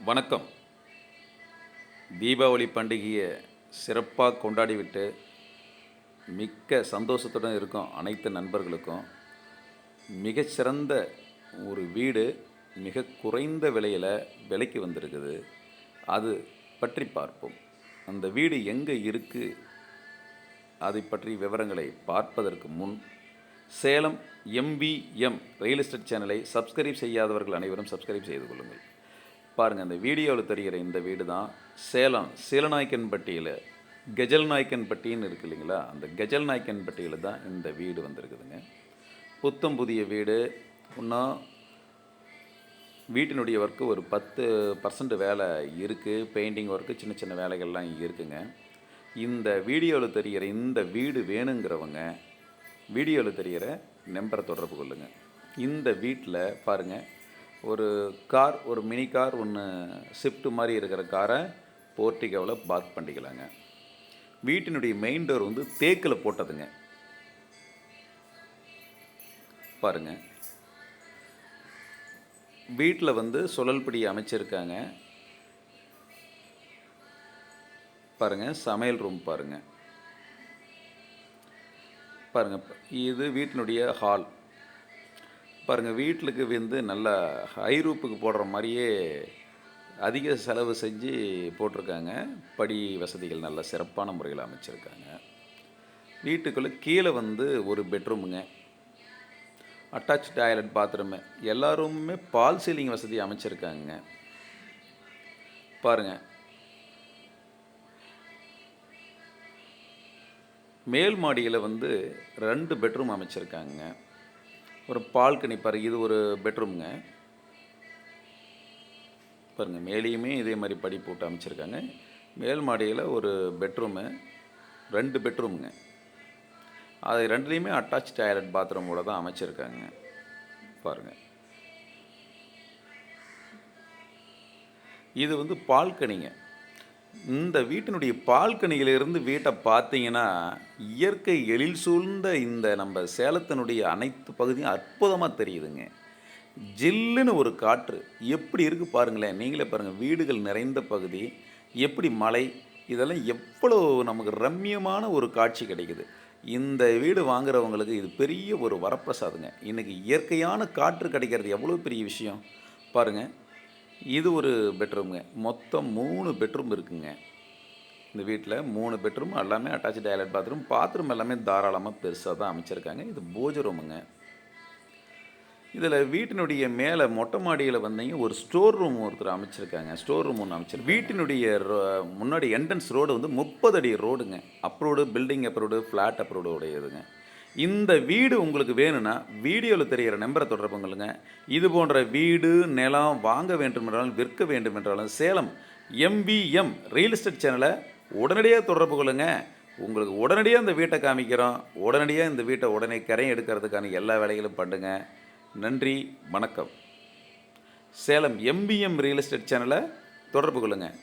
வணக்கம். தீபாவளி பண்டிகையை சிறப்பாக கொண்டாடிவிட்டு மிக்க சந்தோஷத்துடன் இருக்கும் அனைத்து நண்பர்களுக்கும் மிகச்சிறந்த ஒரு வீடு மிக குறைந்த விலையில் விலைக்கு வந்திருக்குது. அது பற்றி பார்ப்போம். அந்த வீடு எங்கே இருக்குது அதை பற்றி விவரங்களை பார்ப்பதற்கு முன் சேலம் எம்விஎம் ரியல் எஸ்டேட் சேனலை சப்ஸ்கிரைப் செய்யாதவர்கள் அனைவரும் சப்ஸ்கிரைப் செய்து கொள்ளுங்கள். பாருங்கள் அந்த வீடியோவில் தெரிகிற இந்த வீடு தான் சேலம் சீலநாயக்கன்பட்டியில் கெஜல் நாயக்கன்பட்டின்னு இருக்கு இல்லைங்களா? அந்த கெஜல் நாயக்கன்பட்டியில் தான் இந்த வீடு வந்திருக்குதுங்க. புத்தம் புதிய வீடு. இன்னும் வீட்டினுடைய ஒர்க்கு ஒரு பத்து பர்சன்ட் வேலை இருக்குது பெயிண்டிங் ஒர்க்கு சின்ன சின்ன வேலைகள்லாம் இருக்குங்க. இந்த வீடியோவில் தெரிகிற இந்த வீடு வேணுங்கிறவங்க வீடியோவில் தெரிகிற நம்பரை தொடர்பு கொள்ளுங்கள் இந்த வீட்டில் பாருங்கள் ஒரு கார் ஒரு மினி கார் ஒன்று ஷிஃப்ட் மாதிரி இருக்கிற காரை போர்ட்டிகோவில் பார்க் பண்ணிக்கலாங்க. வீட்டினுடைய மெயின் டோர் வந்து தேக்கில் போட்டதுங்க. பாருங்கள் வீட்டில் வந்து சுழல்படி அமைச்சிருக்காங்க. பாருங்கள் சமையல் ரூம் பாருங்கள் பாருங்கள் இது வீட்டினுடைய ஹால் பாருங்கள் வீட்டுக்கு வந்து நல்லா ஹை ரூப்புக்கு போடுற மாதிரியே அதிக செலவு செஞ்சு போட்டிருக்காங்க. படி வசதிகள் நல்ல சிறப்பான முறையில் அமைச்சிருக்காங்க. வீட்டுக்குள்ளே கீழே வந்து ஒரு பெட்ரூமுங்க. Attach toilet bathroom. எல்லா ரூமுமே பால் சீலிங் வசதி அமைச்சிருக்காங்க. பாருங்கள் மேல் மாடியில் வந்து ரெண்டு பெட்ரூம் அமைச்சிருக்காங்க. ஒரு பால்கனி பாரு இது ஒரு பெட்ரூம்ங்க. பாருங்கள் மேலேயுமே இதே மாதிரி படி போட்டு அமைச்சிருக்காங்க. மேல் மாடியில் ஒரு பெட்ரூமு ரெண்டு பெட்ரூமுங்க. அது ரெண்டுலேயுமே அட்டாச் டாய்லெட் பாத்ரூமோட தான் அமைச்சிருக்காங்க. பாருங்கள் இது வந்து பால்கனிங்க. இந்த வீட்டினுடைய பால்கனியிலிருந்து வீட்டை பார்த்தீங்கன்னா இயற்கை எழில் சூழ்ந்த இந்த நம்ம சேலத்தினுடைய அனைத்து பகுதியும் அற்புதமாக தெரியுதுங்க. ஜில்லுன்னு ஒரு காற்று. எப்படி இருக்குது பாருங்களேன். நீங்களே பாருங்கள் வீடுகள் நிறைந்த பகுதி. எப்படி மலை. இதெல்லாம் எவ்வளோ நமக்கு ரம்மியமான ஒரு காட்சி கிடைக்குது. இந்த வீடு வாங்குறவங்களுக்கு இது பெரிய ஒரு வரப்பிரசாதுங்க. இன்றைக்கி இயற்கையான காற்று கிடைக்கிறது எவ்வளோ பெரிய விஷயம்? பாருங்கள் இது ஒரு பெட்ரூம்ங்க. மொத்தம் மூணு பெட்ரூம் இருக்குங்க. இந்த வீட்டில் மூணு பெட்ரூம் எல்லாமே அட்டாச் டாய்லெட் பாத்ரூம் பாத்ரூம் எல்லாமே தாராளமாக பெருசாக தான் அமைச்சிருக்காங்க. இது பூஜை ரூமுங்க இதில் வீட்டினுடைய மேலே மொட்டை மாடியில் வந்தீங்க ஒரு ஸ்டோர் ரூம் ஒருத்தர் அமைச்சிருக்காங்க. ஸ்டோர் ரூம் ஒன்று அமைச்சிரு வீட்டினுடைய ரோ- முன்னாடி என்ட்ரன்ஸ் ரோடு வந்து முப்பது அடி ரோடுங்க அப்ரோடு பில்டிங் அப்ரோடு ஃப்ளாட் அப்ரோடு உடையதுங்க. இந்த வீடு உங்களுக்கு வேணும்னா வீடியோவில் தெரிகிற நம்பரை தொடர்பு கொள்ளுங்க. இது போன்ற வீடு நிலம் வாங்க வேண்டும் என்றாலும் விற்க வேண்டும் என்றாலும் சேலம் எம்பிஎம் ரியல் எஸ்டேட் சேனலை உடனடியாக தொடர்பு கொள்ளுங்க. உங்களுக்கு உடனடியாக இந்த வீட்டை காமிக்கிறோம். உடனடியாக இந்த வீட்டை உடனே கரையும் எடுக்கிறதுக்கான எல்லா வேலைகளும் பண்ணுங்க. நன்றி வணக்கம். சேலம் எம்பிஎம் ரியல் எஸ்டேட் சேனலை தொடர்பு கொள்ளுங்கள்